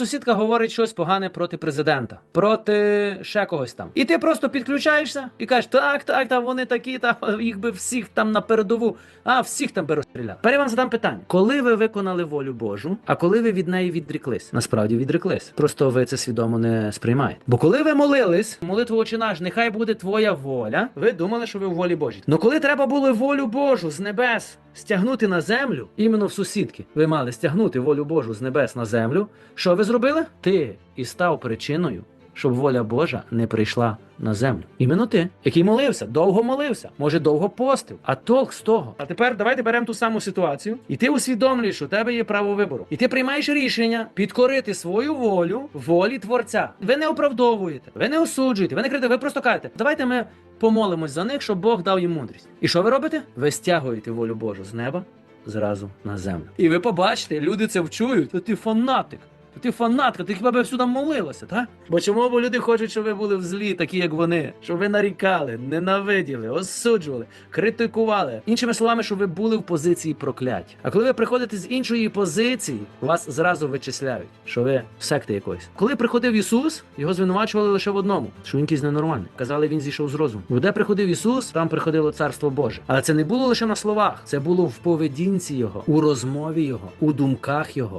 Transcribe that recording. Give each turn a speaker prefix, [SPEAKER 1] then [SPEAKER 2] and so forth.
[SPEAKER 1] Сусідка говорить щось погане проти президента, проти ще когось там. І ти просто підключаєшся і кажеш, так, так, там вони такі, та їх би всіх там на передову, а всіх там би розстріляли. Тепер я вам задам питання: коли ви виконали волю Божу, а коли ви від неї відріклись? Насправді відреклись. Просто ви це свідомо не сприймаєте. Бо коли ви молились, молитву «Отче наш, нехай буде твоя воля. Ви думали, що ви в волі Божій. Ну коли треба було волю Божу з небес стягнути на землю, іменно в сусідки, ви мали стягнути волю Божу з небес на землю. Що ви зробили? Ти і став причиною, щоб воля Божа не прийшла на землю. Іменно ти, який молився, довго молився, може довго постив. А толк з того. А тепер давайте беремо ту саму ситуацію, і ти усвідомлюєш, що у тебе є право вибору. І ти приймаєш рішення підкорити свою волю волі творця. Ви не оправдовуєте, ви не осуджуєте, ви не крите, ви просто кажете, давайте ми помолимось за них, щоб Бог дав їм мудрість. І що ви робите? Ви стягуєте волю Божу з неба зразу на землю. І ви побачите, люди це вчують. Ти фанатик. То ти фанатка, ти хіба би всюди молилася, так? Бо чому бо люди хочуть, щоб ви були в злі, такі як вони, щоб ви нарікали, ненавиділи, осуджували, критикували. Іншими словами, щоб ви були в позиції прокляття. А коли ви приходите з іншої позиції, вас зразу вичисляють, що ви секти якоїсь. Коли приходив Ісус, його звинувачували лише в одному, що він якийсь ненормальний. Казали, він зійшов з розуму. Бо Де приходив Ісус, там приходило царство Боже. Але це не було лише на словах, це було в поведінці його, у розмові його, у думках його.